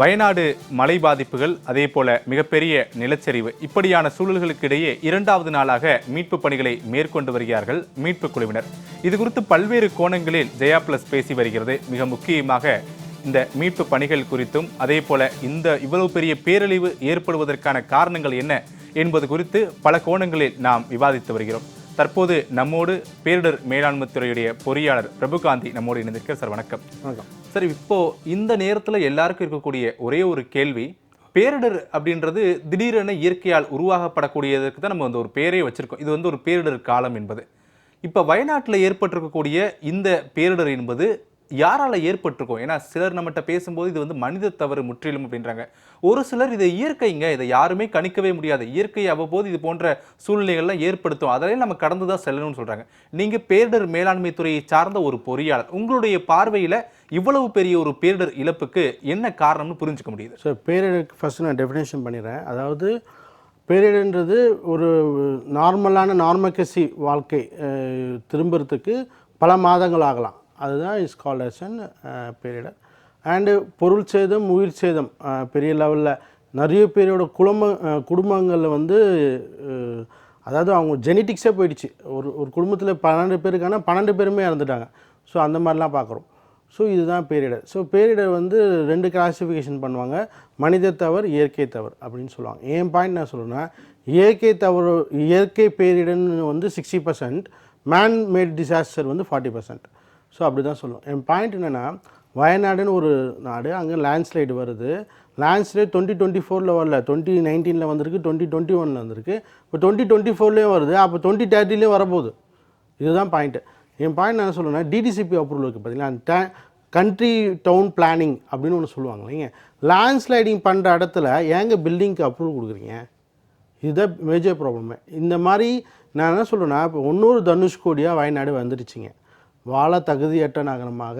வயநாடு மழை பாதிப்புகள் அதே போல மிகப்பெரிய நிலச்சரிவு. இப்படியான சூழல்களுக்கு இடையே இரண்டாவது நாளாக மீட்பு பணிகளை மேற்கொண்டு வருகிறார்கள் மீட்பு குழுவினர். இது குறித்து பல்வேறு கோணங்களில் ஜெயா பிளஸ் பேசி வருகிறது. மிக முக்கியமாக இந்த மீட்பு பணிகள் குறித்தும் அதே போல இந்த இவ்வளவு பெரிய பேரழிவு ஏற்படுவதற்கான காரணங்கள் என்ன என்பது குறித்து பல கோணங்களில் நாம் விவாதித்து வருகிறோம். தற்போது நம்மோடு பேரிடர் மேலாண்மை துறையுடைய பொறியாளர் பிரபுகாந்தி நம்மோடு இணைந்திருக்கிறார். சார் வணக்கம். வணக்கம். சார் இப்போ இந்த நேரத்தில் எல்லாருக்கும் இருக்கக்கூடிய ஒரே ஒரு கேள்வி பேரிடர் அப்படின்றது திடீரென இயற்கையால் உருவாகப்படக்கூடியதுக்கு தான் நம்ம வந்து ஒரு பேரே வச்சிருக்கோம். இது வந்து ஒரு பேரிடர் காலம் என்பது. இப்போ வயநாட்டில் ஏற்பட்டிருக்கக்கூடிய இந்த பேரிடர் என்பது யாரால ஏற்பட்டிருக்கும்? ஏன்னா சிலர் நம்மகிட்ட பேசும்போது இது வந்து மனித தவறு முற்றிலும் அப்படின்றாங்க. ஒரு சிலர் இதை இயற்கைங்க இதை யாருமே கணிக்கவே முடியாது. இயற்கை அவ்வப்போது இது போன்ற சூழ்நிலைகள்லாம் ஏற்படுத்தும். அதெல்லாம் நம்ம கடந்து தான் செல்லணும்னு சொல்கிறாங்க நீங்கள் பேரிடர் மேலாண்மை துறையை சார்ந்த ஒரு பொறியாளர் உங்களுடைய பார்வையில் இவ்வளவு பெரிய ஒரு பேரிடர் இழப்புக்கு என்ன காரணம்னு புரிஞ்சுக்க முடியுது? ஸோ பேரிடருக்கு ஃபஸ்ட்டு நான் டெஃபினேஷன் பண்ணிடுறேன். அதாவது பேரிடர்ன்றது ஒரு நார்மலான நார்மக்கசி வாழ்க்கை திரும்புறதுக்கு பல மாதங்கள் ஆகலாம். அதுதான் இஸ் கால்ட் அஸ் அன் பேரிடர் அண்டு பொருள் சேதம் உயிர் சேதம் uh, பெரிய லெவலில் நிறைய பேரோட குடும்ப uh, குடும்பங்களில் வந்து uh, அதாவது அவங்க ஜெனட்டிக்ஸே போயிடுச்சு. ஒரு ஒரு குடும்பத்தில் பன்னெண்டு பேருக்கான பன்னெண்டு பேருமே இறந்துட்டாங்க. ஸோ அந்த மாதிரிலாம் பார்க்குறோம். ஸோ இதுதான் பேரிடர் ஸோ பேரிடர் வந்து ரெண்டு கிளாஸிஃபிகேஷன் பண்ணுவாங்க. மனித தவறு இயற்கை தவறு அப்படின்னு சொல்லுவாங்க. என் பாயிண்ட் நான் சொல்லணுன்னா இயற்கை தவறு இயற்கை பேரிடர்னு வந்து sixty percent man made disaster வந்து ஃபார்ட்டி பர்சன்ட் ஸோ அப்படி தான் சொல்லுவோம் என் பாயிண்ட் என்னென்னா வயநாடுன்னு ஒரு நாடு அங்கே லேண்ட்ஸ்லைடு வருது. லேண்ட்ஸ்லைட் டுவெண்ட்டி டுவெண்ட்டி ஃபோரில் வரல. டுவெண்ட்டி நைன்டீனில் வந்திருக்கு டுவெண்ட்டி டுவெண்ட்டி ஒனில் வந்திருக்கு. இப்போ டுவெண்ட்டி டுவெண்ட்டி ஃபோர்லேயும் வருது. அப்போ டுவெண்ட்டி தேர்ட்டிலையும் வரப்போகுது. இதுதான் பாயிண்ட்டு என் பாயிண்ட் என்ன சொல்லுவேன்னா டிடிசிபி அப்ரூவல் இருக்குது பார்த்தீங்களா கண்ட்ரி டவுன் பிளானிங் அப்படின்னு ஒன்று சொல்லுவாங்க இல்லைங்க. லேண்ட்ஸ்லைடிங் பண்ணுற இடத்துல ஏங்க பில்டிங்க்கு அப்ரூவல் கொடுக்குறீங்க? இதுதான் மேஜர் ப்ராப்ளமே இந்த மாதிரி நான் என்ன சொல்கிறேன்னா இப்போ இன்னொரு தனுஷ்கோடியாக வயநாடு வந்துடுச்சுங்க. வாழ தகுதியற்ற நகரமாக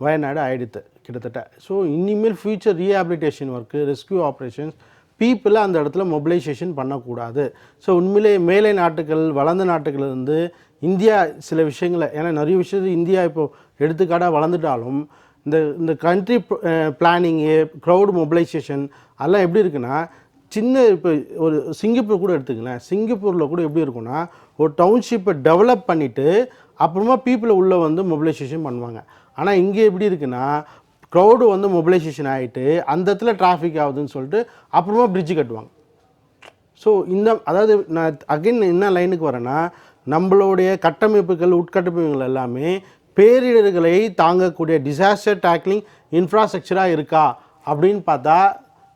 வயநாடு ஆயிடுத்து கிட்டத்தட்ட. ஸோ இனிமேல் future rehabilitation work rescue operations பீப்புளை அந்த இடத்துல மொபிலைசேஷன் பண்ணக்கூடாது. ஸோ உண்மையிலே மேலை நாட்டுகள் வளர்ந்த நாட்டுகள் இருந்து இந்தியா சில விஷயங்களை ஏன்னா நிறைய விஷயத்து இந்தியா இப்போது எடுத்துக்காட்டாக வளர்ந்துட்டாலும் இந்த இந்த கண்ட்ரி பிளானிங்கு க்ரௌட் மொபிலைசேஷன் அதெல்லாம் எப்படி இருக்குன்னா சின்ன இப்போ ஒரு சிங்கப்பூர் கூட எடுத்துக்கலாம் சிங்கப்பூரில் கூட எப்படி இருக்குன்னா ஒரு டவுன்ஷிப்பை டெவலப் பண்ணிவிட்டு அப்புறமா பீப்புளை உள்ளே வந்து மொபிலைசேஷன் பண்ணுவாங்க. ஆனால் இங்கே எப்படி இருக்குன்னா க்ரௌடு வந்து மொபிலைசேஷன் ஆகிட்டு அந்த இடத்துல டிராஃபிக் ஆகுதுன்னு சொல்லிட்டு அப்புறமா பிரிட்ஜு கட்டுவாங்க. ஸோ இந்த அதாவது நான் அகைன் என்ன லைனுக்கு வரேன்னா நம்மளுடைய கட்டமைப்புகள் உட்கட்டமைப்புகள் எல்லாமே பேரிடர்களை தாங்கக்கூடிய டிசாஸ்டர் டேக்லிங் இன்ஃப்ராஸ்ட்ரக்சராக இருக்கா அப்படின்னு பார்த்தா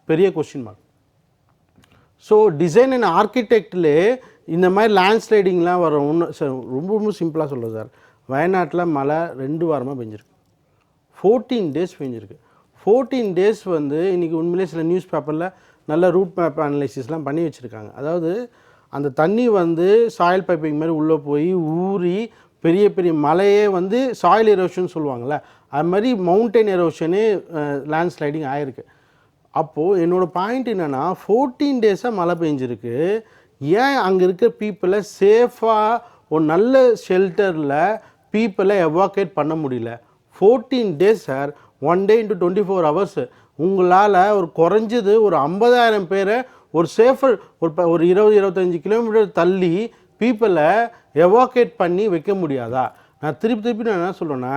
பெரிய question mark so design and ஆர்கிடெக்டில் இந்த மாதிரி லேண்ட்ஸ்லைடிங்லாம் வரும். ஒன்று சார் ரொம்ப ரொம்ப சிம்பிளாக சொல்லுங்கள் சார். வயநாட்டில் மழை ரெண்டு வாரமாக பெஞ்சிருக்கு. ஃபோர்டீன் டேஸ் பெஞ்சிருக்கு. ஃபோர்டீன் டேஸ் வந்து இன்றைக்கி உண்மையிலே சில நியூஸ் பேப்பரில் நல்ல ரூட் மேப் அனலைசிஸ்லாம் பண்ணி வச்சுருக்காங்க. அதாவது அந்த தண்ணி வந்து சாயில் பைப்பிங் மாதிரி உள்ளே போய் ஊறி பெரிய பெரிய மலையே வந்து சாயில் எரோஷன் சொல்லுவாங்கள்ல அது மாதிரி மவுண்டைன் எரோஷனே லேண்ட் ஸ்லைடிங் ஆகிருக்கு அப்போது என்னோடய பாயிண்ட் என்னென்னா ஃபோர்டீன் டேஸாக மழை பெஞ்சிருக்கு. ஏன் அங்கே இருக்க பீப்புளை சேஃபாக ஒரு நல்ல ஷெல்டரில் பீப்புளை எவாக்கேட் பண்ண முடியல? Fourteen days sir one day into twenty four hours உங்களால் ஒரு குறைஞ்சது ஒரு ஐம்பதாயிரம் பேரை ஒரு சேஃபர் ஒரு ப- ஒரு இருபது இருபத்தஞ்சி கிலோமீட்டர் தள்ளி பீப்புளை எவாக்கேட் பண்ணி வைக்க முடியாதா? நான் திருப்பி திருப்பி நான் என்ன சொல்லுவேன்னா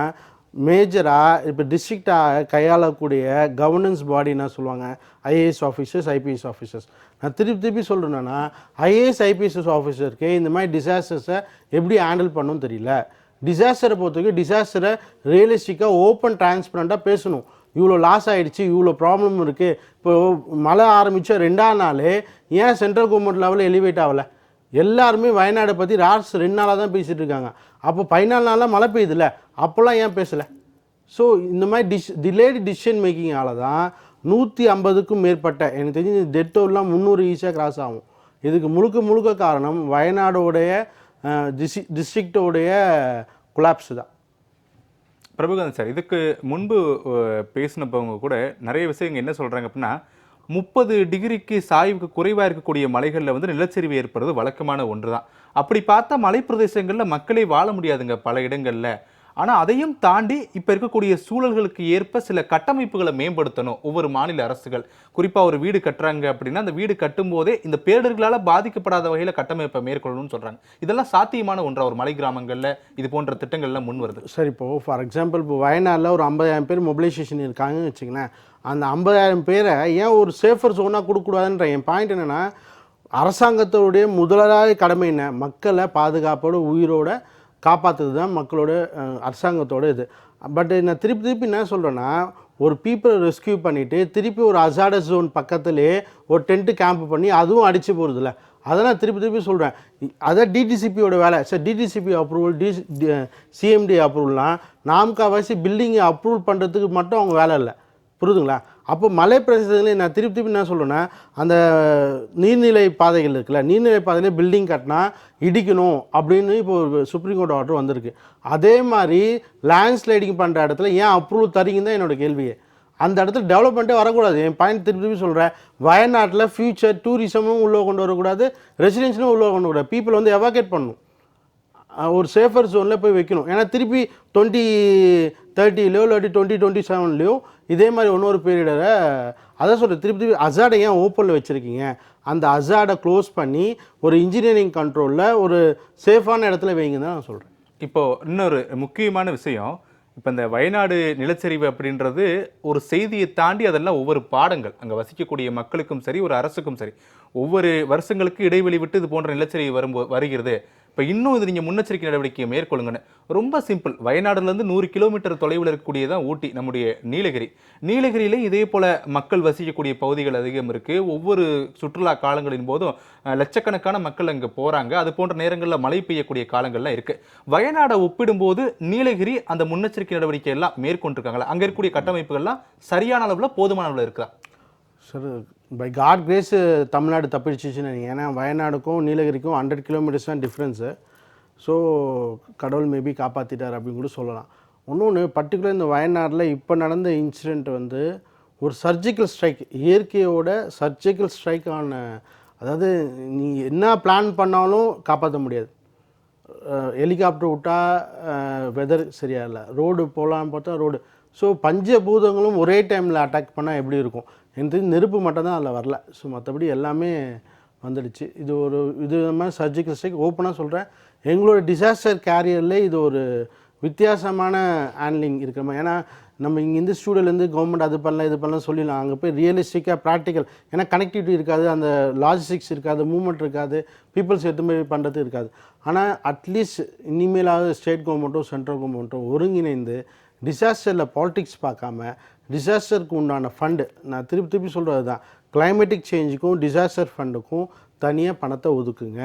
மேஜராக இப்போ டிஸ்ட்ரிக்டாக கையாளக்கூடிய கவர்னன்ஸ் பாடினா சொல்லுவாங்க. ஐஏஎஸ் ஆஃபீஸர்ஸ் ஐபிஎஸ் ஆஃபீஸர்ஸ் நான் திருப்பி திருப்பி சொல்கிறேன்னா ஐஏஎஸ் ஐபிஎஸ் ஆஃபீஸருக்கு இந்த மாதிரி டிசாஸ்டர்ஸை எப்படி ஹேண்டில் பண்ணணும்னு தெரியல. டிசாஸ்டரை பொறுத்தவரைக்கும் டிசாஸ்டரை ரியலிஸ்டிக்காக ஓப்பன் டிரான்ஸ்பரண்ட்டாக பேசணும். இவ்வளோ லாஸ் ஆகிடுச்சு இவ்வளோ ப்ராப்ளம் இருக்குது இப்போ மழை ஆரம்பித்த ரெண்டாம் நாள் ஏன் சென்ட்ரல் கவர்மெண்ட் லெவலில் எலிவேட் ஆகலை? எல்லாருமே வயநாடை பற்றி ராஸ் ரெண்டு நாளாக தான் பேசிகிட்டு இருக்காங்க. அப்போ பதினாலு நாளாக மழை பெய்யுதுல்ல அப்போல்லாம் ஏன் பேசலை? ஸோ இந்த மாதிரி டிஷ் டிலேடு டிசிஷன் மேக்கிங்கால தான் நூற்றி ஐம்பதுக்கும் மேற்பட்ட எனக்கு தெரிஞ்சு டெட்டோலாம் முந்நூறு ஈஸியாக கிராஸ் ஆகும். இதுக்கு முழுக்க முழுக்க காரணம் வயநாடோடைய டிஸ்ட்ரி டிஸ்ட்ரிக்டோடைய குலாப்ஸு தான். பிரபுகாந்த் சார் இதுக்கு முன்பு பேசினப்பவங்க கூட நிறைய விஷயங்கள் என்ன சொல்கிறாங்க அப்படின்னா முப்பது டிகிரிக்கு சாய்வுக்கு குறைவாக இருக்கக்கூடிய மலைகளில் வந்து நிலச்சரிவு ஏற்படுறது வழக்கமான ஒன்று தான் அப்படி பார்த்தா மலை பிரதேசங்களில் மக்களே வாழ முடியாதுங்க பல இடங்களில். ஆனால் அதையும் தாண்டி இப்போ இருக்கக்கூடிய சூழல்களுக்கு ஏற்ப சில கட்டமைப்புகளை மேம்படுத்தணும் ஒவ்வொரு மாநில அரசுகள். குறிப்பாக ஒரு வீடு கட்டுறாங்க அப்படின்னா அந்த வீடு கட்டும்போதே இந்த பேரிடர்களால் பாதிக்கப்படாத வகையில் கட்டமைப்பை மேற்கொள்ளணும்னு சொல்கிறாங்க இதெல்லாம் சாத்தியமான ஒன்றா? ஒரு மலை கிராமங்களில் இது போன்ற திட்டங்கள்லாம் முன் வருது. சரி இப்போது ஃபார் எக்ஸாம்பிள் இப்போ வயநாடில் ஒரு ஐம்பதாயிரம் பேர் மொபிலைசேஷன் இருக்காங்கன்னு வச்சுங்களேன் அந்த ஐம்பதாயிரம் பேரை ஏன் ஒரு சேஃபர் ஜோனாக கொடுக்கக்கூடாதுன்ற? என் பாயிண்ட் என்னென்னா அரசாங்கத்தோடைய முதலாளி கடமை என்ன? மக்களை பாதுகாப்போட உயிரோட காப்பாற்றுறது தான் மக்களோட அரசாங்கத்தோட இது. பட் நான் திருப்பி திருப்பி என்ன சொல்கிறேன்னா ஒரு பீப்புளை ரெஸ்கியூ பண்ணிவிட்டு திருப்பி ஒரு அசாட ஜோன் பக்கத்துலேயே ஒரு டென்ட்டு கேம்ப் பண்ணி அதுவும் அடித்து போகிறதில்ல அதை நான் திருப்பி திருப்பி சொல்கிறேன் அதான் டிடிசிபியோட வேலை. சார் டிடிசிபி அப்ரூவல் டி சிஎம்டி அப்ரூவல்லாம் நாம்காவாசி பில்டிங்கை அப்ரூவல் பண்ணுறதுக்கு மட்டும் அவங்க வேலை இல்லை. புரியுதுங்களா அப்போ மலை பிரதேசத்துலேயும் நான் திருப்பி திருப்பி என்ன சொல்கிறேன்னா அந்த நீர்நிலை பாதைகள் இருக்குல்ல நீர்நிலை பாதையில் பில்டிங் கட்டினா இடிக்கணும் அப்படின்னு இப்போ ஒரு சுப்ரீம் கோர்ட் ஆர்டர் வந்திருக்கு. அதே மாதிரி லேண்ட்ஸ்லைடிங் பண்ணுற இடத்துல ஏன் அப்ரூவல் தரீங்கன்னு தான் என்னோடய கேள்வியே. அந்த இடத்துல டெவலப்மெண்ட்டே வரக்கூடாது. என் பாயிண்ட் திருப்பி திருப்பி சொல்கிறேன் வயநாட்டில் ஃபியூச்சர் டூரிசமும் உள்ளே கொண்டு வரக்கூடாது ரெசிடென்ஷனும் உள்ளே கொண்டு வரக்கூடாது. பீப்புள் வந்து எவாகேட் பண்ணணும். ஒரு சேஃபர் ஜோனில் போய் வைக்கணும். ஏன்னா திருப்பி டுவெண்ட்டி தேர்ட்டிலையோ இல்லாட்டி டுவெண்ட்டி டுவெண்ட்டி செவன்லேயோ இதே மாதிரி இன்னொரு பீரியடரை அதான் சொல்கிறேன் திருப்பி திருப்பி அசாடை ஏன் ஓப்பனில் வச்சுருக்கீங்க? அந்த அசாடை க்ளோஸ் பண்ணி ஒரு இன்ஜினியரிங் கண்ட்ரோலில் ஒரு சேஃபான இடத்துல வைங்க தான் நான் சொல்கிறேன் இப்போது இன்னொரு முக்கியமான விஷயம் இப்போ இந்த வயநாடு நிலச்சரிவு அப்படின்றது ஒரு செய்தியை தாண்டி அதெல்லாம் ஒவ்வொரு பாடங்கள் அங்கே வசிக்கக்கூடிய மக்களுக்கும் சரி ஒரு அரசுக்கும் சரி ஒவ்வொரு வருஷங்களுக்கு இடைவெளி விட்டு இது போன்ற நிலச்சரிவு வரும்போ வருகிறது. இப்போ இன்னும் இது நீங்கள் முன்னெச்சரிக்கை நடவடிக்கையை மேற்கொள்ளுங்கன்னு. ரொம்ப சிம்பிள். வயநாடுலேருந்து நூறு கிலோமீட்டர் தொலைவில் இருக்கக்கூடியதான் ஊட்டி நம்முடைய நீலகிரி. நீலகிரியிலே இதே போல் மக்கள் வசிக்கக்கூடிய பகுதிகள் அதிகம் இருக்குது ஒவ்வொரு சுற்றுலா காலங்களின் போதும் லட்சக்கணக்கான மக்கள் அங்கே போகிறாங்க அது போன்ற நேரங்களில் மழை பெய்யக்கூடிய காலங்கள்லாம் இருக்குது வயநாடை ஒப்பிடும்போது நீலகிரி அந்த முன்னெச்சரிக்கை நடவடிக்கை எல்லாம் மேற்கொண்டிருக்காங்களா அங்கே இருக்கக்கூடிய கட்டமைப்புகள்லாம் சரியான அளவில் போதுமான அளவில் இருக்கா? Sir by god grace Tamil Nadu தப்பிடுச்சுன்னு ஏன்னா வயநாடுக்கும் நீலகிரிக்கும் ஹண்ட்ரட் கிலோமீட்டர்ஸ் தான் டிஃப்ரென்ஸு ஸோ கடவுள் மேபி காப்பாற்றிட்டார் அப்படின்னு கூட சொல்லலாம். இன்னொன்று பர்டிகுலர் இந்த வயநாட்டில் இப்போ நடந்த இன்சிடெண்ட் வந்து ஒரு சர்ஜிக்கல் ஸ்ட்ரைக் இயற்கையோட சர்ஜிக்கல் ஸ்ட்ரைக் ஆன அதாவது நீ என்ன பிளான் பண்ணாலும் காப்பாற்ற முடியாது. ஹெலிகாப்டர் விட்டா வெதர் சரியாக இல்லை. ரோடு போகலான்னு பார்த்தா ரோடு ஸோ பஞ்சபூதங்களும் ஒரே டைமில் அட்டாக் பண்ணால் எப்படி இருக்கும்? எனக்கு நெருப்பு மட்டும் தான் அதில் வரல. ஸோ மற்றபடி எல்லாமே வந்துடுச்சு. இது ஒரு இது மாதிரி சர்ஜிக்கல் ஸ்ட்ரைக் ஓப்பனாக சொல்கிறேன் எங்களோட டிசாஸ்டர் கேரியரில் இது ஒரு வித்தியாசமான ஹேண்ட்லிங் இருக்கிற மாதிரி ஏன்னா நம்ம இங்கே இந்த ஸ்டூடியோலேருந்து கவர்மெண்ட் அது பண்ணலாம் இது பண்ணலாம் சொல்லிடலாம். அங்கே போய் ரியலிஸ்டிக்காக ப்ராக்டிக்கல் ஏன்னா கனெக்டிவிட்டி இருக்காது அந்த லாஜிஸ்டிக்ஸ் இருக்காது மூவ்மெண்ட் இருக்காது பீப்புள்ஸ் எடுத்து போய் பண்ணுறது இருக்காது. ஆனால் அட்லீஸ்ட் இனிமேலாவது ஸ்டேட் கவர்மெண்ட்டும் சென்ட்ரல் கவர்மெண்ட்டும் ஒருங்கிணைந்து டிசாஸ்டரில் பாலிட்டிக்ஸ் பார்க்காம டிசாஸ்டருக்கு உண்டான ஃபண்டு நான் திருப்பி திருப்பி சொல்கிறது தான் கிளைமேட்டிக் சேஞ்சுக்கும் டிசாஸ்டர் ஃபண்டுக்கும் தனியாக பணத்தை ஒதுக்குங்க.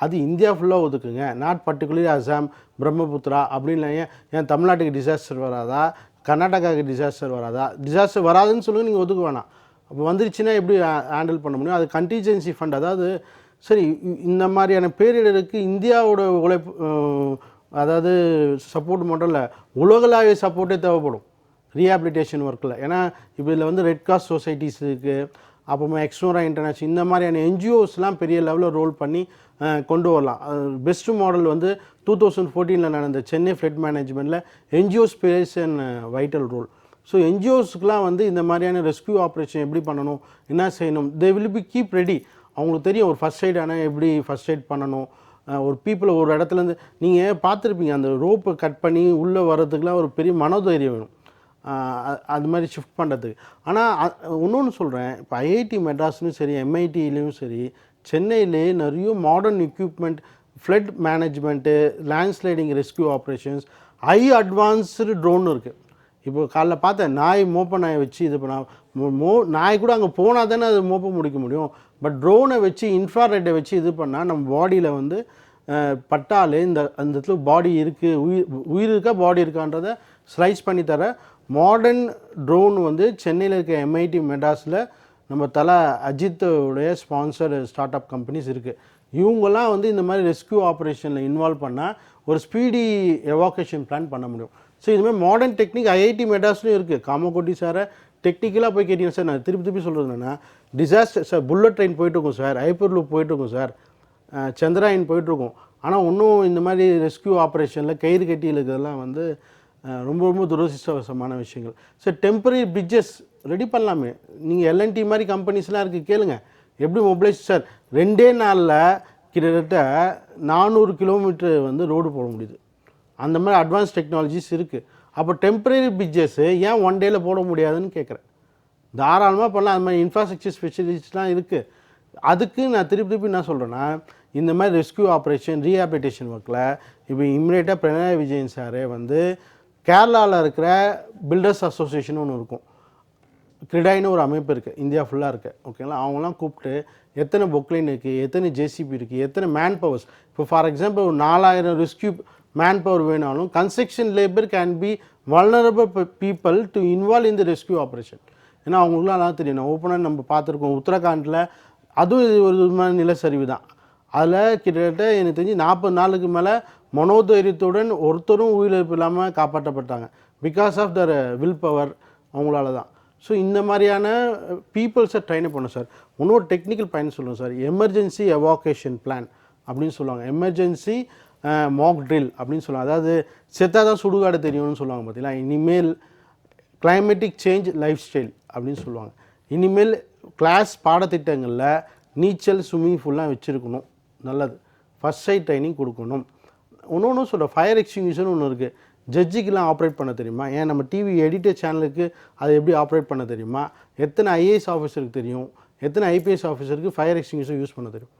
அது இந்தியா ஃபுல்லாக ஒதுக்குங்க. நாட் பர்டிகுலர் அசாம் பிரம்மபுத்திரா அப்படின்னு ஏன் ஏன் தமிழ்நாட்டுக்கு டிசாஸ்டர் வராதா? கர்நாடகாவுக்கு டிசாஸ்டர் வராதா? டிசாஸ்டர் வராதுன்னு சொல்லுங்கள் நீங்கள் ஒதுக்க வேணாம். அப்போ வந்துருச்சுன்னா எப்படி ஹேண்டில் பண்ண முடியும்? அது கண்டிஜென்சி ஃபண்ட் அதாவது சரி இந்த மாதிரியான பேரிடருக்கு இந்தியாவோட உழைப்பு அதாவது சப்போர்ட் மட்டும் இல்லை உலகளாவிய சப்போர்ட்டே தேவைப்படும். ரீஹாபிலிட்டேஷன் ஒர்க்கில் ஏன்னா இப்போ இதில் வந்து ரெட் கிராஸ் சொசைட்டிஸ் இருக்குது அப்புறமா எக்ஸ்னோரா இன்டர்நேஷனல் இந்த மாதிரியான என்ஜிஓஸ்லாம் பெரிய லெவலில் ரோல் பண்ணி கொண்டு வரலாம். பெஸ்ட்டு மாடல் வந்து டூ தௌசண்ட் ஃபோர்டீனில் நடந்த Chennai flood மேனேஜ்மெண்ட்டில் NGOs plays and vital role so என்ஜிஓஸ்க்குலாம் வந்து இந்த மாதிரியான ரெஸ்கியூ ஆப்ரேஷன் எப்படி பண்ணணும் என்ன செய்யணும் they will be keep ready அவங்களுக்கு தெரியும் ஒரு ஃபஸ்ட் எய்ட் ஆனால் எப்படி ஃபஸ்ட் எய்ட் பண்ணணும் ஒரு பீப்புளை ஒரு இடத்துலேருந்து நீங்கள் பார்த்துருப்பீங்க அந்த ரோப்பை கட் பண்ணி உள்ளே வர்றதுக்குலாம் ஒரு பெரிய மனோதைரியம் வேணும். அது மாதிரி ஷிஃப்ட் பண்ணுறதுக்கு ஆனால் இன்னொன்று சொல்கிறேன் இப்போ ஐஐடி மெட்ராஸ்லையும் சரி எம்ஐடியிலையும் சரி சென்னையிலே நிறைய modern equipment flood management landsliding rescue operations high advanced drone இருக்குது இப்போ காலைல பார்த்தேன் நாய் மோப்ப நாயை வச்சு இது பண்ண மோ நாய் கூட அங்கே போனால் தானே அது மோப்ப முடிக்க முடியும். பட் ட்ரோனை வச்சு இன்ஃப்ராரெட்டை வச்சு இது பண்ணால் நம்ம பாடியில் வந்து பட்டாலே இந்த அந்த இடத்துல பாடி இருக்குது உயிர் உயிர் இருக்கா பாடி இருக்கான்றதை ஸ்லைஸ் பண்ணி தர மாடர்ன் ட்ரோன் வந்து சென்னையில் இருக்க எம்ஐடி மெட்ராஸில் நம்ம தலை அஜித்துடைய ஸ்பான்சர் ஸ்டார்ட் அப் கம்பெனிஸ் இருக்குது இவங்கெல்லாம் வந்து இந்த மாதிரி ரெஸ்க்யூ ஆப்ரேஷனில் இன்வால்வ் பண்ணால் ஒரு ஸ்பீடி எவாக்கேஷன் பிளான் பண்ண முடியும். ஸோ இதுமாதிரி மாடர்ன் டெக்னிக் ஐஐடி மெட்ராஸ்லையும் இருக்குது காமகோட்டி சாரை டெக்னிக்கலாக போய் கேட்டீங்கன்னா சார் நான் திருப்பி திருப்பி சொல்கிறது என்னென்னா டிசாஸ்டர் சார் புல்லட் ட்ரெயின் போயிட்டுருக்கும் சார் ஹைப்பர் லூப் போயிட்டுருக்கோம் சார் சந்திராயன் போயிட்டுருக்கும். ஆனால் இன்னும் இந்த மாதிரி ரெஸ்க்யூ ஆப்ரேஷனில் கயிறு கட்டி இழுக்கிறதுலாம் வந்து ரொம்ப ரொம்ப துரதிருஷ்டவசமான விஷயங்கள். சார் டெம்பரரி பிரிட்ஜஸ் ரெடி பண்ணலாமே. நீங்கள் எல்என்டி மாதிரி கம்பெனிஸ்லாம் இருக்குது கேளுங்க. எப்படி மொபைலைஸ் சார் ரெண்டே நாளில் கிட்டத்தட்ட நானூறு கிலோமீட்டர் வந்து ரோடு போட முடியுது. அந்த மாதிரி அட்வான்ஸ் டெக்னாலஜிஸ் இருக்குது அப்போ டெம்பரரி பிரிட்ஜஸ்ஸு ஏன் ஒன் டேயில் போட முடியாதுன்னு கேட்குறேன். தாராளமாக பண்ணலாம். அது மாதிரி இன்ஃப்ராஸ்ட்ரக்சர் ஸ்பெஷலிஸ்ட்லாம் இருக்குது அதுக்கு நான் திருப்பி திருப்பி என்ன சொல்கிறேன்னா இந்த மாதிரி ரெஸ்க்யூ ஆப்ரேஷன் ரீஹாபிலிட்டேஷன் ஒர்க்கில் இப்போ இம்மிடியேட்டாக பிரணாய் விஜயன் சாரே வந்து கேரளாவில் இருக்கிற பில்டர்ஸ் அசோசியேஷன் ஒன்று இருக்கும். கிரிடாயின்னு ஒரு அமைப்பு இருக்குது இந்தியா ஃபுல்லாக இருக்குது ஓகேங்களா அவங்களாம் கூப்பிட்டு எத்தனை பொக்லைன் இருக்குது எத்தனை ஜேசிபி இருக்குது எத்தனை மேன் பவர்ஸ் இப்போ ஃபார் எக்ஸாம்பிள் ஒரு நாலாயிரம் ரெஸ்கியூ மேன் பவர் வேணாலும் construction labour can be vulnerable people to involve in the rescue operation ஏன்னா அவங்களுக்குலாம் நல்லா தெரியும். நான் ஓப்பனாக நம்ம பார்த்துருக்கோம். உத்தரகாண்டில் அதுவும் இது ஒரு விதமான நிலச்சரிவு தான். அதில் கிட்டத்தட்ட எனக்கு தெரிஞ்சு நாற்பது நாளுக்கு மேலே மனோதைரியத்துடன் ஒருத்தரும் உயிரிழப்பு இல்லாமல் காப்பாற்றப்பட்டாங்க. Because of their will power அவங்களால தான். ஸோ இந்த மாதிரியான பீப்புள்ஸை ட்ரைன் பண்ணோம் சார் இன்னொரு டெக்னிக்கல் பயன் சொல்லுவோம் சார் எமர்ஜென்சி எவாகேஷன் பிளான் அப்படின்னு சொல்லுவாங்க. எமர்ஜென்சி மாக் ட்ரில் அப்படின்னு சொல்லுவாங்க. அதாவது செத்தா தான் சுடுகாடு தெரியும்னு சொல்லுவாங்க பார்த்தீங்களா இனிமேல் கிளைமேட்டிக் சேஞ்ச் லைஃப் ஸ்டைல் அப்படின்னு சொல்லுவாங்க. இனிமேல் கிளாஸ் பாடத்திட்டங்களில் நீச்சல் ஸ்விம்மிங் ஃபுல்லாக வச்சுருக்கணும். நல்லது. ஃபஸ்ட் சைட் ட்ரைனிங் கொடுக்கணும். ஒன்று ஒன்றும் சொல்கிற ஃபயர் எக்ஸ்டிங்யூஷன் ஒன்று இருக்குது ஜட்ஜிக்கெலாம் ஆப்ரேட் பண்ண தெரியுமா? ஏன் நம்ம டிவி எடிட்டர் சேனலுக்கு அதை எப்படி ஆப்ரேட் பண்ண தெரியுமா? எத்தனை ஐஏஎஸ் ஆஃபீஸருக்கு தெரியும்? எத்தனை ஐபிஎஸ் ஆஃபீஸருக்கு ஃபயர் எக்ஸ்டிங்யூஷன் யூஸ் பண்ண தெரியும்?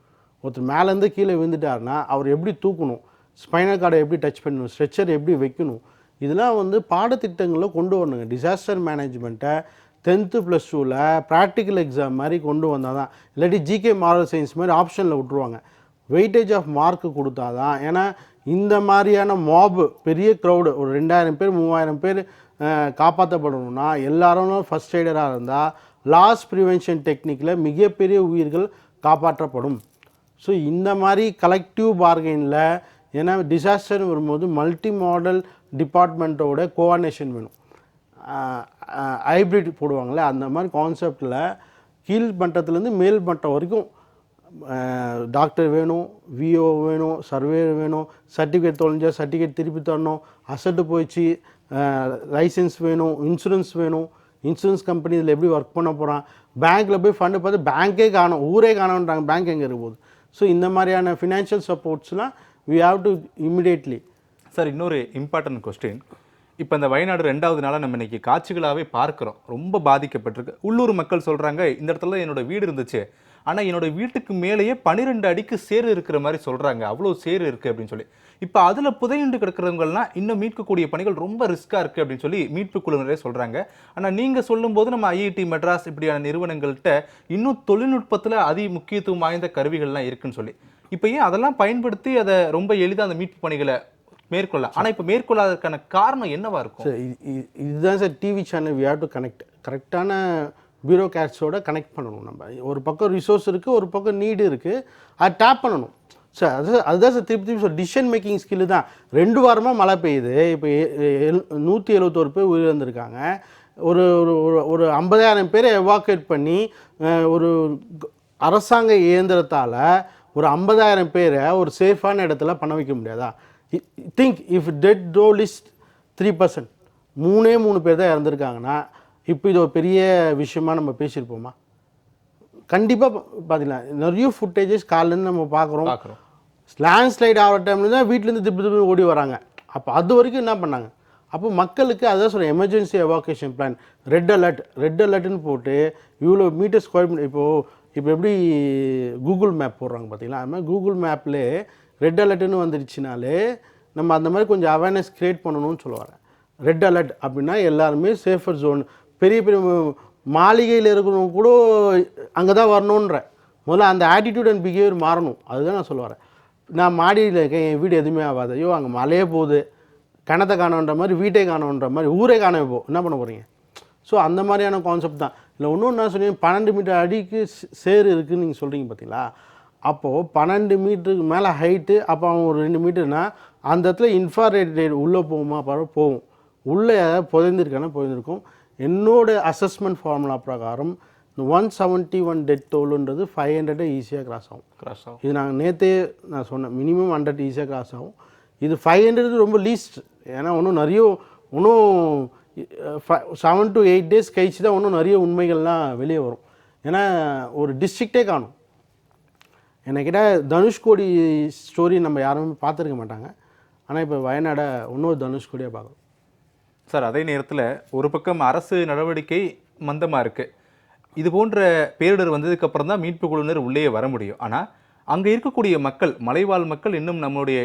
ஒருத்தர் மேலேருந்து கீழே விழுந்துட்டாருன்னா அவர் எப்படி தூக்கணும்? ஸ்பைனல் கார்டை எப்படி டச் பண்ணணும் ஸ்ட்ரெச்சர் எப்படி வைக்கணும் இதெல்லாம் வந்து பாடத்திட்டங்களில் கொண்டு வரணுங்க. டிசாஸ்டர் மேனேஜ்மெண்ட்டை டென்த்து ப்ளஸ் டூவில் ப்ராக்டிக்கல் எக்ஸாம் மாதிரி கொண்டு வந்தால் தான் இல்லாட்டி ஜிகே மாரல் சயின்ஸ் மாதிரி ஆப்ஷனில் விட்ருவாங்க வெயிட்டேஜ் ஆஃப் மார்க்கு கொடுத்தா தான் ஏன்னா இந்த மாதிரியான மாபு பெரிய க்ரௌடு ஒரு ரெண்டாயிரம் பேர் மூவாயிரம் பேர் காப்பாற்றப்படணும்னா எல்லாரும் ஃபஸ்ட் எய்டராக இருந்தால் லாஸ் ப்ரிவென்ஷன் டெக்னிக்கில் மிகப்பெரிய உயிர்கள் காப்பாற்றப்படும். ஸோ இந்த மாதிரி கலெக்டிவ் பார்கெனில் ஏன்னா டிசாஸ்டர் வரும்போது மல்டி மாடல் டிபார்ட்மெண்ட்டோட கோஆர்டினேஷன் வேணும் ஹைப்ரிட் போடுவாங்களே அந்த மாதிரி கான்செப்டில் கீழ் மட்டத்துலேருந்து மேல் மட்டம் வரைக்கும் டாக்டர் வேணும் விஓ வேணும் சர்வேயர் வேணும் சர்டிஃபிகேட் தொலைஞ்சால் சர்டிஃபிகேட் திருப்பி தரணும் அசட்டு போயிடுச்சு லைசன்ஸ் வேணும் இன்சூரன்ஸ் வேணும் இன்சூரன்ஸ் கம்பெனி இதில் எப்படி ஒர்க் பண்ண போகிறான் பேங்க்கில் போய் ஃபண்டு பார்த்து பேங்க்கே காணும் ஊரே காணோன்றாங்க பேங்க் எங்கே இருக்கும் போது ஸோ இந்த மாதிரியான financial சப்போர்ட்ஸ்லாம் we have to immediately sir இன்னொரு இம்பார்ட்டன்ட் கொஸ்டின் இப்போ இந்த வயநாடு ரெண்டாவது நாளாக நம்ம இன்னைக்கு காட்சிகளாகவே பார்க்குறோம். ரொம்ப பாதிக்கப்பட்டிருக்கு. உள்ளூர் மக்கள் சொல்கிறாங்க இந்த இடத்துல என்னோட வீடு இருந்துச்சு. ஆனால் என்னோட வீட்டுக்கு மேலேயே பன்னிரெண்டு அடிக்கு சேர் இருக்கிற மாதிரி சொல்கிறாங்க அவ்வளோ சேறு இருக்குது அப்படின்னு சொல்லி. இப்போ அதில் புதையுண்டு கிடக்கிறவங்கலாம் இன்னும் மீட்கக்கூடிய பணிகள் ரொம்ப ரிஸ்க்காக இருக்குது அப்படின்னு சொல்லி மீட்பு குழுவினரே சொல்கிறாங்க ஆனால் நீங்கள் சொல்லும்போது நம்ம ஐஐடி மெட்ராஸ் இப்படியான நிறுவனங்கள்கிட்ட இன்னும் தொழில்நுட்பத்தில் அதி முக்கியத்துவம் வாய்ந்த கருவிகள்லாம் இருக்குன்னு சொல்லி. இப்போ ஏன் அதெல்லாம் பயன்படுத்தி அதை ரொம்ப எளிதாக அந்த மீட்பு பணிகளை மேற்கொள்ள ஆனால் இப்போ மேற்கொள்ளாததற்கான காரணம் என்னவா இருக்கும்? சார் இது- இதுதான் sir TV channel we have to connect கரெக்டான பியூரோக்ராட்ஸோட கனெக்ட் பண்ணணும் நம்ம. ஒரு பக்கம் ரிசோர்ஸ் இருக்குது ஒரு பக்கம் நீடு இருக்குது அதை டேப் பண்ணணும். சார் அது அதுதான் சார் திருப்பி திருப்பி சார் டிசிஷன் மேக்கிங் ஸ்கில்லு தான். ரெண்டு வாரமாக மழை பெய்யுது. இப்போ நூற்றி எழுபத்தோரு பேர் உயிரிழந்திருக்காங்க ஒரு ஒரு ஒரு- ஒரு ஐம்பதாயிரம் பேரை எவாக்குவேட் பண்ணி ஒரு அரசாங்க இயந்திரத்தால் ஒரு ஐம்பதாயிரம் பேரை ஒரு சேஃபான இடத்துல பண்ண வைக்க முடியாதா? Think if death toll list three percent மூணே மூணு பேர் தான் இறந்துருக்காங்கன்னா இப்போ இது ஒரு பெரிய விஷயமா நம்ம பேசியிருப்போமா? கண்டிப்பாக பார்த்தீங்களா நிறைய ஃபுட்டேஜஸ் காலிலேருந்து நம்ம பார்க்குறோம் பார்க்குறோம் லேண்ட் ஸ்லைட் ஆகிற டைமில் தான் வீட்டிலேருந்து திருப்பி திருப்பி ஓடி வராங்க. அப்போ அது வரைக்கும் என்ன பண்ணாங்க? அப்போ மக்களுக்கு அதான் சொல்கிறேன் emergency evacuation plan red alert red அலர்ட்னு போட்டு இவ்வளோ மீட்டர் ஸ்கொயர் இப்போது இப்போ எப்படி கூகுள் மேப் போடுறாங்க பார்த்தீங்களா? அது மாதிரி கூகுள் மேப்லே ரெட் அலர்ட்னு வந்துடுச்சுனாலே நம்ம அந்த மாதிரி கொஞ்சம் அவேர்னஸ் க்ரியேட் பண்ணணும்னு சொல்லுவாங்க. ரெட் அலர்ட் அப்படின்னா எல்லாருமே சேஃபர் ஜோன் பெரிய பெரிய மாளிகையில் இருக்கிறவங்க கூட அங்கே தான் வரணுன்ற முதல்ல அந்த ஆட்டிடியூட் அண்ட் பிஹேவியர் மாறணும். அதுதான் நான் சொல்ல வரேன் நான் மாடியில் இருக்கேன் என் வீடு எதுவுமே ஆகாது. ஐயோ அங்கே மழையே போகுது. கணத்தை காணோன்ற மாதிரி வீட்டை காணோன்ற மாதிரி ஊரே காண போ என்ன பண்ண போகிறீங்க ஸோ அந்த மாதிரியான கான்செப்ட் தான். இல்லை இன்னொன்று நான் சொன்னீங்க பன்னெண்டு மீட்டர் அடிக்கு சே- சேறு இருக்குன்னு நீங்கள் சொல்கிறீங்க பார்த்தீங்களா அப்போது பன்னெண்டு மீட்டருக்கு மேலே ஹைட்டு அப்போ அவன் ஒரு ரெண்டு மீட்டர்னா அந்த இடத்துல இன்ஃப்ராரெட் ரேட் உள்ளே போகுமா பாரு போகும். உள்ளே புதைந்திருக்கானா புதைந்திருக்கும். என்னோட அசஸ்மெண்ட் ஃபார்முலா பிரகாரம் இந்த ஒன் செவன்ட்டி ஒன் டெட் டோலுன்றது ஃபைவ் ஹண்ட்ரடே ஈஸியாக கிராஸ் ஆகும். கிராஸ் ஆகும். இது நாங்கள் நேற்றே நான் சொன்னேன் மினிமம் ஹண்ட்ரட் ஈஸியாக கிராஸ் ஆகும். இது ஃபைவ் ஹண்ட்ரட் ரொம்ப லீஸ்ட் ஏன்னா இன்னும் நிறைய இன்னும் செவன் டு எயிட் டேஸ் கழிச்சு தான் இன்னும் நிறைய உண்மைகள்லாம் வெளியே வரும். ஏன்னா ஒரு டிஸ்ட்ரிக்டே காணும். என்னை கேட்டால் தனுஷ்கோடி ஸ்டோரி நம்ம யாருமே பார்த்துருக்க மாட்டாங்க. ஆனால் இப்போ வயநாடை இன்னொரு தனுஷ்கோடியாக பார்க்கணும். சார் அதே நேரத்தில் ஒரு பக்கம் அரசு நடவடிக்கை மந்தமாக இருக்குது இது போன்ற பேரிடர் வந்ததுக்கப்புறம் தான் மீட்பு குழுவினர் உள்ளே வர முடியும். ஆனால் அங்கே இருக்கக்கூடிய மக்கள் மலைவாழ் மக்கள் இன்னும் நம்மளுடைய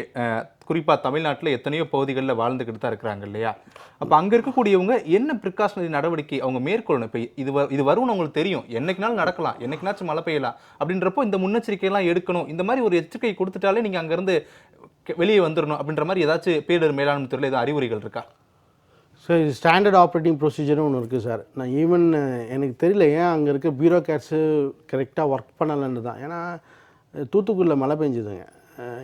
குறிப்பாக தமிழ்நாட்டில் எத்தனையோ பகுதிகளில் வாழ்ந்துக்கிட்டு தான் இருக்கிறாங்க இல்லையா? அப்போ அங்கே இருக்கக்கூடியவங்க என்ன ப்ரிகாஷனரி நடவடிக்கை அவங்க மேற்கொள்ளணும்? இப்போ இது வ- இது வரும்னு அவங்களுக்கு தெரியும். என்னைக்குனாலும் நடக்கலாம். என்னைக்குனாச்சும் மழை பெய்யலாம். அப்படின்றப்போ இந்த முன்னெச்சரிக்கையெல்லாம் எடுக்கணும். இந்த மாதிரி ஒரு எச்சரிக்கை கொடுத்துட்டாலே நீங்கள் அங்கேருந்து வெளியே வந்துடணும் அப்படின்ற மாதிரி ஏதாச்சும் பேரிடர் மேலாண்மை துறையில் ஏதாவது அறிவுரைகள் இருக்கா? சார் இது ஸ்டாண்டர்ட் ஆப்ரேட்டிங் ப்ரொசீஜரும் ஒன்று இருக்குது சார் நான் ஈவன் எனக்கு தெரியல ஏன் அங்கே இருக்க பியூரோக்ராட்ஸு கரெக்டாக ஒர்க் பண்ணலைன்னு தான் ஏன்னா தூத்துக்குடியில் மழை பெஞ்சுதுங்க.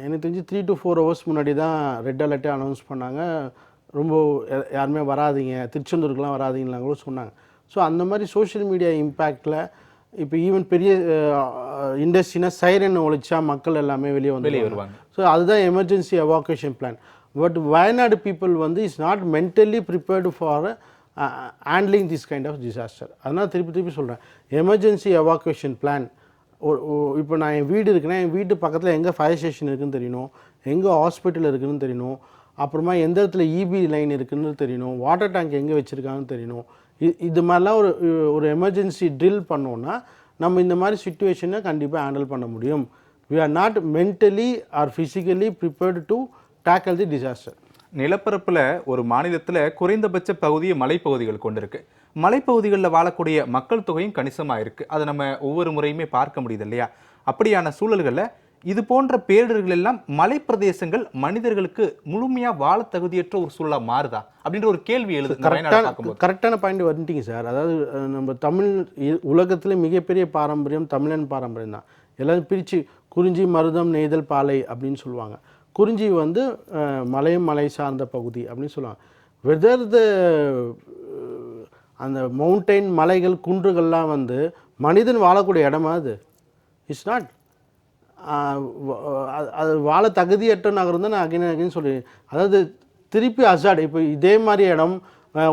எனக்கு தெரிஞ்சு த்ரீ டு ஃபோர் ஹவர்ஸ் முன்னாடி தான் ரெட் அலர்ட்டே அனௌன்ஸ் பண்ணாங்க. ரொம்ப யாருமே வராதீங்க. திருச்செந்தூருக்குலாம் வராதீங்கலாம் கூட சொன்னாங்க. ஸோ அந்த மாதிரி சோஷியல் மீடியா இம்பேக்டில் இப்போ ஈவன் பெரிய இண்டஸ்ட்ரினா சைரன் ஒழிச்சா மக்கள் எல்லாமே வெளியே வந்து வெளியே வருவாங்க. ஸோ அதுதான் emergency evacuation plan but Wayanad people வந்து is not mentally prepared for handling this kind of disaster அதனால் திருப்பி திருப்பி சொல்கிறேன் எமர்ஜென்சி எவாக்குவேஷன் பிளான் இப்போ நான் என் வீடு இருக்குன்னா என் வீட்டு பக்கத்தில் எங்கே ஃபயர் ஸ்டேஷன் இருக்குன்னு தெரியணும் எங்கே ஹாஸ்பிட்டல் இருக்குதுன்னு தெரியணும் அப்புறமா எந்த இடத்துல இபி லைன் இருக்குதுன்னு தெரியணும் வாட்டர் டேங்க் எங்கே வச்சுருக்காங்கன்னு தெரியணும் இ- இது மாதிரிலாம் ஒரு ஒரு எமர்ஜென்சி ட்ரில் பண்ணோன்னா நம்ம இந்த மாதிரி சுச்சுவேஷனை கண்டிப்பாக ஹேண்டில் பண்ண முடியும். We are not mentally or physically prepared to tackle the disaster நிலப்பரப்பில் ஒரு மாநிலத்தில் குறைந்தபட்ச பகுதியை மலைப்பகுதிகள் கொண்டிருக்கு. மலைப்பகுதிகளில் வாழக்கூடிய மக்கள் தொகையும் கணிசமா இருக்கு அதை நம்ம ஒவ்வொரு முறையுமே பார்க்க முடியுது இல்லையா? அப்படியான சூழல்களில் இது போன்ற பேரிடர்கள் எல்லாம் மலைப்பிரதேசங்கள் மனிதர்களுக்கு முழுமையா வாழ தகுதியற்ற ஒரு சூழலா மாறுதா? அப்படின்ற ஒரு கேள்வி எழுது கரெக்டான கரெக்டான பாயிண்ட் வந்துட்டீங்க சார் அதாவது நம்ம தமிழ் உலகத்துல மிகப்பெரிய பாரம்பரியம் தமிழன் பாரம்பரியம் தான். எல்லாரும் பிரித்து குறிஞ்சி மருதம் நெய்தல் பாலை அப்படின்னு சொல்லுவாங்க. குறிஞ்சி வந்து மலையும் மலை சார்ந்த பகுதி அப்படின்னு சொல்லுவாங்க. வெதர் த அந்த மவுண்டைன் மலைகள் குன்றுகள்லாம் வந்து மனிதன் வாழக்கூடிய இடமா அது? இட்ஸ் நாட் அது வாழ தகுதியற்ற நகரம் தான் நான் அகைன் அகைன் சொல்லி. அதாவது திருப்பி அசாட் இப்போ இதே மாதிரி இடம்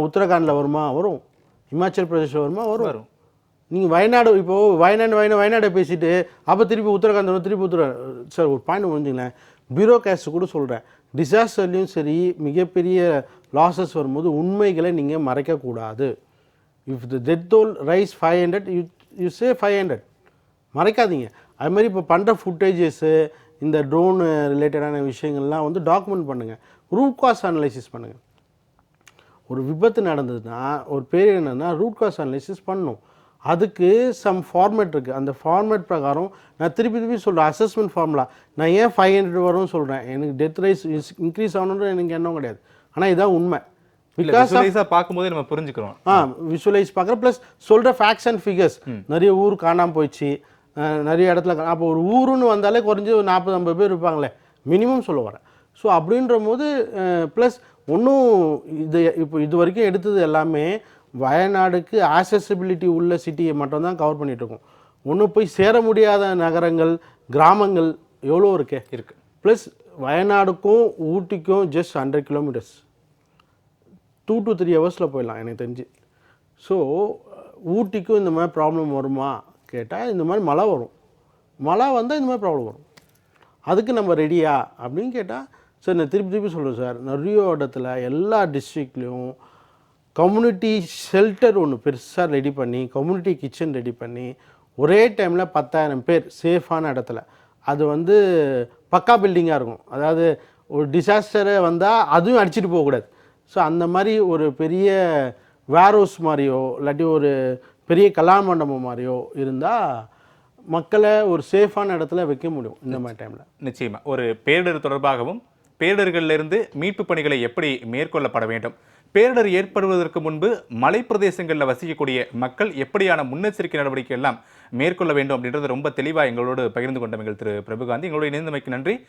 உத்தரகாண்டில் வருமா? வரும். இமாச்சல் பிரதேஷ் வருமா? வரும். வரும். நீங்கள் வயநாடு இப்போ வயநாடு வயநாடு வயநாடை பேசிட்டு அப்போ திருப்பி உத்தரகாண்ட் வரும் திருப்பி உத்தர சார் ஒரு பாயிண்ட் முடிஞ்சுங்களேன் பியூரோக்ராட்ஸ் கூட சொல்கிறேன் டிசாஸ்டர்லேயும் சரி மிகப்பெரிய லாசஸ் வரும்போது உண்மைகளை நீங்கள் மறைக்கக்கூடாது. If the death toll rise five hundred you you say five hundred மறைக்காதீங்க. அது மாதிரி இப்போ பண்ணுற ஃபுட்டேஜஸ்ஸு இந்த ட்ரோனு ரிலேட்டடான விஷயங்கள்லாம் வந்து டாக்குமெண்ட் பண்ணுங்கள் ரூட் காஸ் அனலைசிஸ் பண்ணுங்கள் ஒரு விபத்து நடந்ததுன்னா ஒரு பேர் என்னென்னா ரூட் காஸ் அனலைசிஸ் பண்ணும். அதுக்கு சம் ஃபார்மேட் இருக்குது அந்த ஃபார்மேட் பிரகாரம் நான் திருப்பி திருப்பி சொல்கிறேன் அசஸ்மெண்ட் ஃபார்முலா நான் ஏன் ஃபைவ் ஹண்ட்ரட் வரும்னு சொல்கிறேன் எனக்கு டெத் ரைஸ் இன்க்ரீஸ் ஆகணுன்ற எனக்கு எண்ணம் கிடையாது. ஆனால் இதான் உண்மை. Visualize-ஆ பார்க்கும்போதே நம்ம புரிஞ்சுக்கிறோம். ஆ விஷுவலைஸ் பார்க்குறேன் ப்ளஸ் சொல்கிற ஃபேக்ட்ஸ் அண்ட் ஃபிகர்ஸ் நிறைய ஊர் காணாமல் போயிடுச்சு. நிறைய இடத்துல அப்போ ஒரு ஊருன்னு வந்தாலே குறைஞ்சி ஒரு நாற்பது ஐம்பது பேர் இருப்பாங்களே. மினிமம் சொல்ல வரேன். ஸோ அப்படின்ற போது ப்ளஸ் ஒன்றும் இது இப்போ இது வரைக்கும் எடுத்தது எல்லாமே வயநாடுக்கு ஆக்சசிபிலிட்டி உள்ள சிட்டியை மட்டும்தான் கவர் பண்ணிட்டு இருக்கோம். ஒன்றும் போய் சேர முடியாத நகரங்கள் கிராமங்கள் எவ்வளோ இருக்கே? இருக்கு. ப்ளஸ் வயநாடுக்கும் ஊட்டிக்கும் just hundred kilometres two to three ஹவர்ஸில் போயிடலாம் எனக்கு தெரிஞ்சு. ஸோ ஊட்டிக்கும் இந்த மாதிரி ப்ராப்ளம் வருமா? கேட்டால் இந்த மாதிரி மழை வரும். மழை வந்தால் இந்த மாதிரி ப்ராப்ளம் வரும். அதுக்கு நம்ம ரெடியா அப்படின்னு கேட்டால் சார் நான் திருப்பி திருப்பி சொல்கிறேன் சார் நிறைய இடத்துல எல்லா டிஸ்ட்ரிக்ட்லேயும் கம்யூனிட்டி ஷெல்டர் ஒன்று பெருசாக ரெடி பண்ணி கம்யூனிட்டி கிச்சன் ரெடி பண்ணி ஒரே டைமில் பத்தாயிரம் பேர் சேஃபான இடத்துல. அது வந்து பக்கா பில்டிங்காக இருக்கும். அதாவது ஒரு டிசாஸ்டரே வந்தால் அதுவும் அடிச்சிட்டு போகக்கூடாது. ஸோ அந்த மாதிரி ஒரு பெரிய வேர்ஹவுஸ் மாதிரியோ இல்லாட்டி ஒரு பெரிய கல்யாண மண்டபம் மாதிரியோ இருந்தால் மக்களை ஒரு சேஃபான இடத்துல வைக்க முடியும் இந்த மாதிரி டைமில் நிச்சயமா. ஒரு பேரிடர் தொடர்பாகவும் பேரிடர்களிலிருந்து இருந்து மீட்பு பணிகளை எப்படி மேற்கொள்ளப்பட வேண்டும்? பேரிடர் ஏற்படுவதற்கு முன்பு மலைப்பிரதேசங்களில் வசிக்கக்கூடிய மக்கள் எப்படியான முன்னெச்சரிக்கை நடவடிக்கை எல்லாம் மேற்கொள்ள வேண்டும் அப்படின்றது ரொம்ப தெளிவாக எங்களோடு பகிர்ந்து கொண்டவர்கள் திரு. பிரபுகாந்தி. எங்களோட இணைந்தமைக்கு நன்றி.